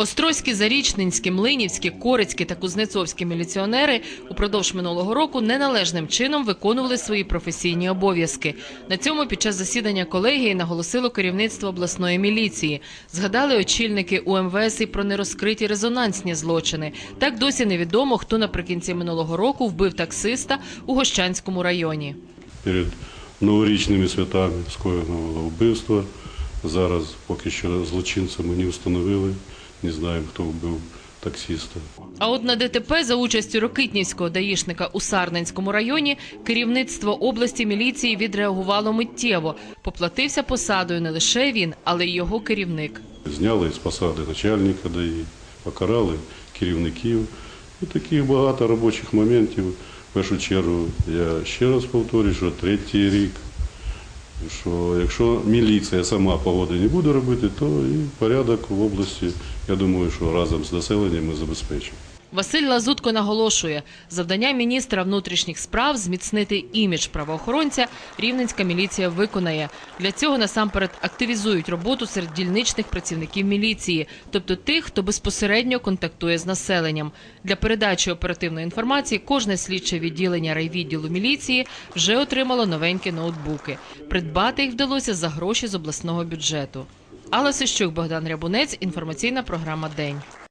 Острозькі, Зарічненські, Млинівські, Корицькі та Кузнецовські міліціонери упродовж минулого року неналежним чином виконували свої професійні обов'язки. На цьому під час засідання колегії наголосило керівництво обласної міліції. Згадали очільники УМВС і про нерозкриті резонансні злочини. Так досі невідомо, хто наприкінці минулого року вбив таксиста у Гощанському районі. перед новорічними святами скоєно було. Зараз поки що злочинця ми не встановили, не знаємо, хто вбив таксиста. А от на ДТП за участю Рокитнівського даїшника у Сарненському районі керівництво області міліції відреагувало миттєво. Поплатився посадою не лише він, але й його керівник. Зняли з посади начальника ДАІ, покарали керівників. І таких багато робочих моментів. В першу чергу я ще раз повторюю, що третій рік. Що якщо міліція сама погоди не буде робити, то і порядок в області, я думаю, що разом з населенням ми забезпечимо. Василь Лазутко наголошує, завдання міністра внутрішніх справ зміцнити імідж правоохоронця рівненська міліція виконає. Для цього насамперед активізують роботу серед дільничних працівників міліції, тобто тих, хто безпосередньо контактує з населенням. Для передачі оперативної інформації кожне слідче відділення райвідділу міліції вже отримало новенькі ноутбуки. Придбати їх вдалося за гроші з обласного бюджету. Алла Сищук, Богдан Рябунець, інформаційна програма День.